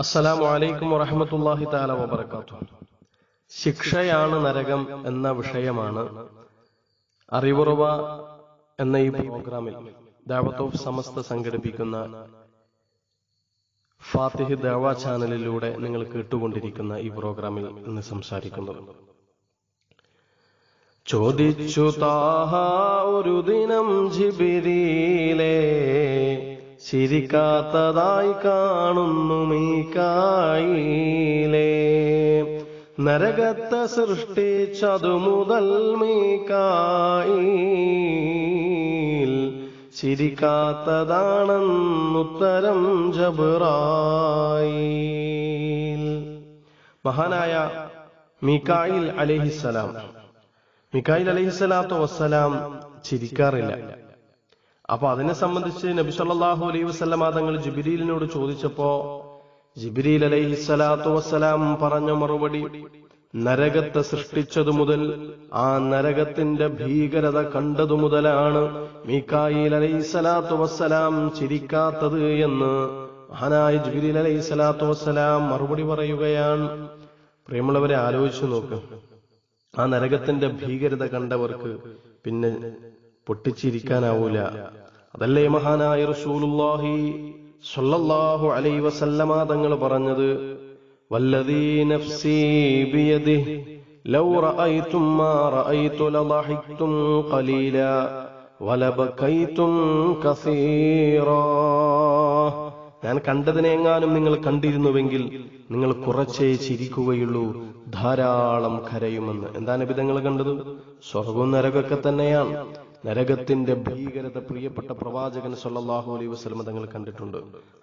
അസ്സലാമു അലൈക്കും വറഹമത്തല്ലാഹി താല വബർക്കാത്തു ശിക്ഷയാണ് നരകം എന്ന വിഷയമാണ് അറിവുറവ എന്ന ഈ പ്രോഗ്രാമിൽ ദാവത്ത് ഓഫ് സമസ്ത സംഘടിപ്പിക്കുന്ന ഫാത്തിഹ് ദാവ ചാനലിലൂടെ നിങ്ങൾ കേട്ടുകൊണ്ടിരിക്കുന്ന ഈ പ്രോഗ്രാമിൽ ഇന്ന് സംസാരിക്കുന്നത്. ചോദിച്ചു താഹ ഒരു ദിനം ജിബിരിയിലെ ചിരിക്കാത്തതായി കാണുന്നു മീക്കായിലേ നരകത്തെ സൃഷ്ടിച്ചതു മുതൽ മീക്കായിൽ ചിരിക്കാത്തതാണെന്നുത്തരം ജബറായിൽ. മഹാനായ മിക്കായിൽ അലഹിസലാം മിക്കായിൽ അലഹിസ്സലാത്തു വസ്സലാം ചിരിക്കാറില്ല. അപ്പൊ അതിനെ സംബന്ധിച്ച് നബി സല്ലല്ലാഹു അലൈഹി വസല്ലമ തങ്ങൾ ജിബിരിലിനോട് ചോദിച്ചപ്പോ ജിബിരിൽ അലൈഹിസ്സലാത്തു വസ്സലാം പറഞ്ഞ മറുപടി നരകത്തെ സൃഷ്ടിച്ചതു മുതൽ ആ നരകത്തിന്റെ ഭീകരത കണ്ടതു മുതലാണ് മീക്കായിൽ അലൈഹിസ്സലാത്തു വസ്സലാം ചിരിക്കാത്തത് എന്ന് മഹാനായ ജിബിരിൽ അലൈഹിസ്സലാത്തു വസ്സലാം മറുപടി പറയുകയാണ്. പ്രിയമുള്ളവരെ ആലോചിച്ചു നോക്ക്. ആ നരകത്തിന്റെ ഭീകരത കണ്ടവർക്ക് പിന്നെ പൊട്ടിച്ചിരിക്കാനാവൂല. അതല്ലേ മഹാനായ റസൂലുള്ളാഹി സ്വല്ലല്ലാഹു അലൈഹി വസല്ലമ തങ്ങൾ പറഞ്ഞത്? വല്ലദീ നഫ്സി ബിയദി ലൗ റഅയ്തും മാ റഅയ്തു ലളഹിക്തും ഖലീല വലബകൈതും കസീറാ. ഞാൻ കണ്ടതിനെങ്ങാനും നിങ്ങൾ കണ്ടിരുന്നുവെങ്കിൽ നിങ്ങൾ കുറച്ചേ ചിരിക്കുകയുള്ളൂ. ധാരാളം കരയുമെന്ന്. എന്താണ് നബി തങ്ങൾ കണ്ടത്? സ്വർഗവും നരകൊക്കെ തന്നെയാണ്. നരകത്തിന്റെ ഭീകരത പ്രിയപ്പെട്ട പ്രവാചകൻ സല്ലല്ലാഹു അലൈ വസല്ലം തങ്ങൾ കണ്ടിട്ടുണ്ട്.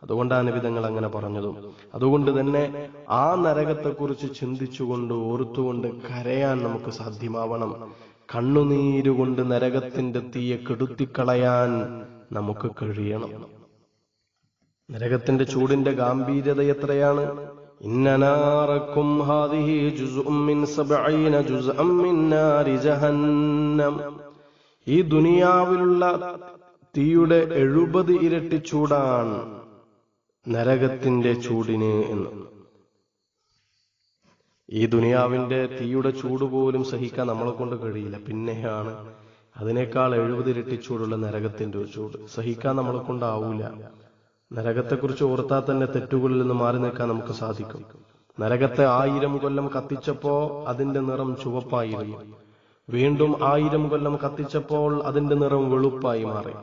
അതുകൊണ്ടാണ് വിധങ്ങൾ അങ്ങനെ പറഞ്ഞതും. അതുകൊണ്ട് തന്നെ ആ നരകത്തെക്കുറിച്ച് ചിന്തിച്ചുകൊണ്ട് ഓർത്തുകൊണ്ട് കരയാൻ നമുക്ക് സാധ്യമാവണം. കണ്ണുനീരുകൊണ്ട് നരകത്തിന്റെ തീയെ കെടുത്തിക്കളയാൻ നമുക്ക് കഴിയണം. നരകത്തിന്റെ ചൂടിന്റെ ഗാംഭീര്യത എത്രയാണ്? ഇന്നനാറക്കും ഹാദിഹി മിൻ സബഈന ജഹന്നം. ഈ ദുനിയാവിലുള്ള തീയുടെ എഴുപത് ഇരട്ടി ചൂടാണ് നരകത്തിന്റെ ചൂടിന് എന്ന്. ഈ ദുനിയാവിന്റെ തീയുടെ ചൂട് പോലും സഹിക്കാൻ നമ്മളെ കൊണ്ട് കഴിയില്ല. പിന്നെയാണ് അതിനേക്കാൾ എഴുപത് ഇരട്ടി ചൂടുള്ള നരകത്തിന്റെ ചൂട്. സഹിക്കാൻ നമ്മളെ കൊണ്ടാവൂല. നരകത്തെക്കുറിച്ച് ഓർത്താൽ തന്നെ തെറ്റുകളിൽ നിന്ന് മാറി നിൽക്കാൻ നമുക്ക് സാധിക്കും. നരകത്തെ ആയിരം കൊല്ലം കത്തിച്ചപ്പോ അതിന്റെ നിറം ചുവപ്പായിരുന്നു വീണ്ടും ആയിരം കൊല്ലം കത്തിച്ചപ്പോൾ അതിന്റെ നിറം വെളുപ്പായി മാറി.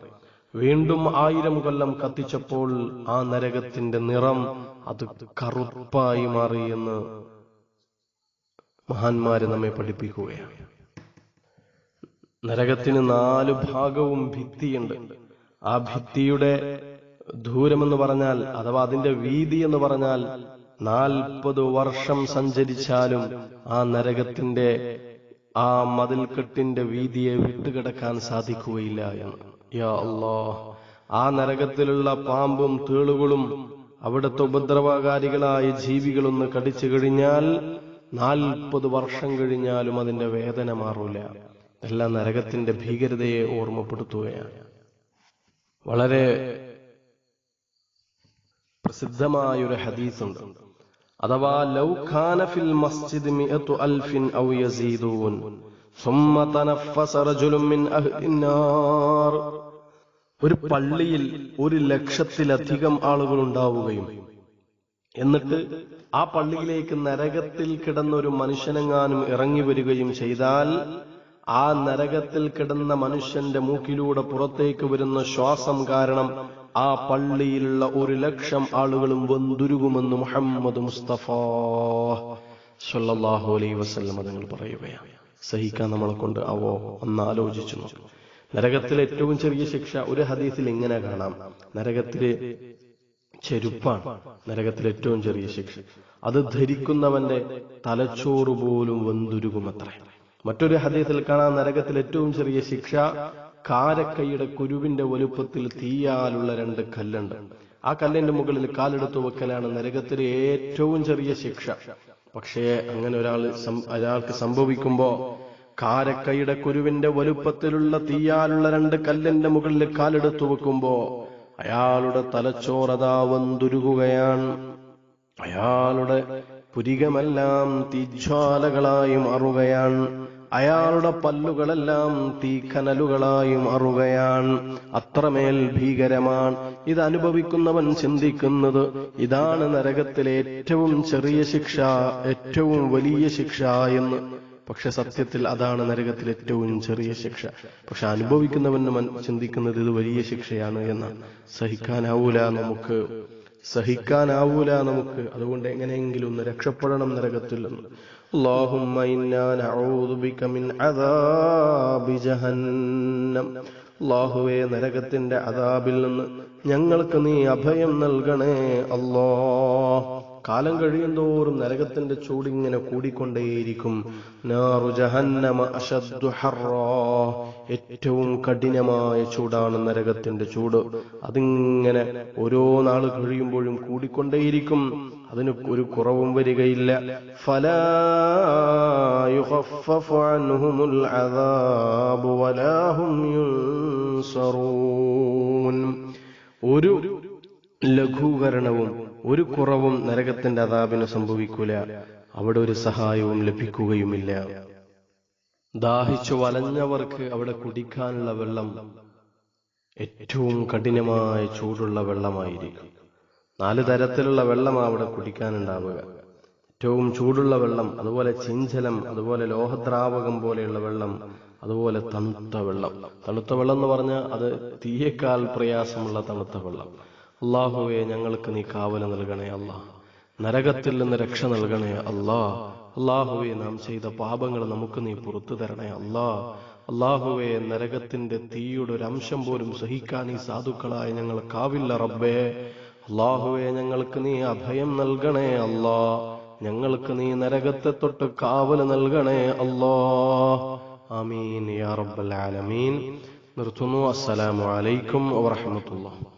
വീണ്ടും ആയിരം കൊല്ലം കത്തിച്ചപ്പോൾ ആ നരകത്തിന്റെ നിറം അത് കറുപ്പായി മാറി എന്ന് മഹാന്മാര് നമ്മെ പഠിപ്പിക്കുകയാണ്. നരകത്തിന് നാല് ഭാഗവും ഭിത്തിയുണ്ട്. ആ ഭിത്തിയുടെ ദൂരമെന്ന് പറഞ്ഞാൽ അഥവാ അതിന്റെ വീതി എന്ന് പറഞ്ഞാൽ നാൽപ്പത് വർഷം സഞ്ചരിച്ചാലും ആ നരകത്തിന്റെ ആ മതിൽക്കെട്ടിന്റെ വീതിയെ വിട്ടുകിടക്കാൻ സാധിക്കുകയില്ല എന്ന്. യാ ആ നരകത്തിലുള്ള പാമ്പും തേളുകളും അവിടുത്തെ ഉപദ്രവകാരികളായ ജീവികളൊന്ന് കടിച്ചു കഴിഞ്ഞാൽ നാൽപ്പത് വർഷം കഴിഞ്ഞാലും അതിന്റെ വേദന മാറൂല. എല്ലാം നരകത്തിന്റെ ഭീകരതയെ ഓർമ്മപ്പെടുത്തുകയാണ്. വളരെ പ്രസിദ്ധമായൊരു ഹദീസുണ്ട്. അഥവാ ലൗ ഖാന ഫിൽ മസ്ജിദ് മിഅതു അൽഫിൻ ഔ യസീദൂൻ ثم تنفس رجل من أهل النار ഒരു പള്ളിയിൽ ഒരു ലക്ഷത്തിലധികം ആളുകൾ ഉണ്ടാവുകയും എന്നിട്ട് ആ പള്ളിയിലേക്ക് നരകത്തിൽ കിടന്ന ഒരു മനുഷ്യനെങ്ങാനും ഇറങ്ങി വരികയും ചെയ്താൽ ആ നരകത്തിൽ കിടന്ന മനുഷ്യന്റെ മൂക്കിലൂടെ പുറത്തേക്ക് വരുന്ന ശ്വാസം കാരണം ആ പള്ളിയിലുള്ള ഒരു ലക്ഷം ആളുകളും വന്തുരുകുമെന്ന് മുഹമ്മദ് മുസ്തഫ അലൈഹി വസല്ലം തങ്ങൾ പറയുകയാണ്. സഹിക്കാൻ നമ്മളെ കൊണ്ട് അവോ? ഒന്ന് ആലോചിച്ചു നരകത്തിലെ ഏറ്റവും ചെറിയ ശിക്ഷ ഒരു ഹദീസിൽ ഇങ്ങനെ കാണാം. നരകത്തിലെ ചെരുപ്പാണ് നരകത്തിലെ ഏറ്റവും ചെറിയ ശിക്ഷ. അത് ധരിക്കുന്നവന്റെ തലച്ചോറ് പോലും വെന്തുരുകുമത്രേ. മറ്റൊരു ഹദീസിൽ കാണാം നരകത്തിലെ ഏറ്റവും ചെറിയ ശിക്ഷ കാരക്കൈയുടെ കുരുവിന്റെ വലുപ്പത്തിൽ തീയാലുള്ള രണ്ട് കല്ലുണ്ട്. ആ കല്ലിന്റെ മുകളിൽ കാലെടുത്തു വെക്കലാണ് നരകത്തിലെ ഏറ്റവും ചെറിയ ശിക്ഷ. പക്ഷേ അങ്ങനെ ഒരാൾ ഒരാൾക്ക് സംഭവിക്കുമ്പോ കാരക്കൈയുടെ കുരുവിന്റെ വലുപ്പത്തിലുള്ള തീയാലുള്ള രണ്ട് കല്ലിന്റെ മുകളിൽ കാലെടുത്തു വെക്കുമ്പോ അയാളുടെ തലച്ചോറതാ വന്തുരുകുകയാണ്. അയാളുടെ പുരികമെല്ലാം തീജ്വാലകളായി മാറുകയാണ്. അയാളുടെ പല്ലുകളെല്ലാം തീക്കനലുകളായി മാറുകയാണ് അത്രമേൽ ഭീകരമാണ്. ഇത് അനുഭവിക്കുന്നവൻ ചിന്തിക്കുന്നത് ഇതാണ് നരകത്തിലെ ഏറ്റവും ചെറിയ ശിക്ഷ ഏറ്റവും വലിയ ശിക്ഷ എന്ന്. പക്ഷെ സത്യത്തിൽ അതാണ് നരകത്തിൽ ഏറ്റവും ചെറിയ ശിക്ഷ. പക്ഷെ അനുഭവിക്കുന്നവൻ ചിന്തിക്കുന്നത് ഇത് വലിയ ശിക്ഷയാണ് എന്നാണ് സഹിക്കാനാവൂല നമുക്ക്. സഹിക്കാനാവൂല നമുക്ക്. അതുകൊണ്ട് എങ്ങനെയെങ്കിലും ഒന്ന് രക്ഷപ്പെടണം നരകത്തിൽ നിന്ന്. اللهم إنا نعوذ بك من عذاب جهنم അള്ളാഹുവേ നരകത്തിന്റെ അതാബിൽ നിന്ന് ഞങ്ങൾക്ക് നീ അഭയം നൽകണേ അല്ലോ കാലം കഴിയുന്തോറും നരകത്തിന്റെ ചൂടിങ്ങനെ കൂടിക്കൊണ്ടേയിരിക്കും നാറു ജഹന്നമ അശദ്ദു ഹർറാ. ഏറ്റവും കഠിനമായ ചൂടാണ് നരകത്തിന്റെ ചൂട് അതിങ്ങനെ ഓരോ നാൾ കഴിയുമ്പോഴും കൂടിക്കൊണ്ടേയിരിക്കും അതിന് ഒരു കുറവും വരികയില്ല. ഒരു ലഘൂകരണവും ഒരു കുറവും നരകത്തിന്റെ അതാപിന് സംഭവിക്കൂല. അവിടെ ഒരു സഹായവും ലഭിക്കുകയുമില്ല. ദാഹിച്ചു വലഞ്ഞവർക്ക് അവിടെ കുടിക്കാനുള്ള വെള്ളം ഏറ്റവും കഠിനമായ ചൂടുള്ള വെള്ളമായിരിക്കും. നാല് തരത്തിലുള്ള വെള്ളമാണ് അവിടെ കുടിക്കാനുണ്ടാവുക. ഏറ്റവും ചൂടുള്ള വെള്ളം അതുപോലെ ചിഞ്ചലം അതുപോലെ ലോഹദ്രാവകം പോലെയുള്ള വെള്ളം അതുപോലെ തണുത്ത വെള്ളം. തണുത്ത വെള്ളം എന്ന് പറഞ്ഞാൽ അത് തീയേക്കാൾ പ്രയാസമുള്ള തണുത്ത വെള്ളം. അള്ളാഹുവെ ഞങ്ങൾക്ക് നീ കാവല നൽകണേ അല്ലാ. നരകത്തിൽ നിന്ന് രക്ഷ നൽകണേ അല്ലാ. അള്ളാഹുവെ നാം ചെയ്ത പാപങ്ങൾ നമുക്ക് നീ പുറത്തു തരണേ അല്ലാ. അള്ളാഹുവെ നരകത്തിന്റെ തീയുടെ ഒരു അംശം പോലും സഹിക്കാൻ ഈ സാധുക്കളായ ഞങ്ങൾ കാവില്ല റബ്ബേ. അള്ളാഹുവെ ഞങ്ങൾക്ക് നീ അഭയം നൽകണേ അല്ലാ. ഞങ്ങൾക്ക് നീ നരകത്തെ തൊട്ട് കാവൽ നൽകണേ അല്ലാ. ആമീൻ യാ റബ്ബൽ ആലമീൻ. നിർത്തുന്നു. അസ്സലാമു അലൈക്കും വറഹ്മത്തുള്ളാഹി.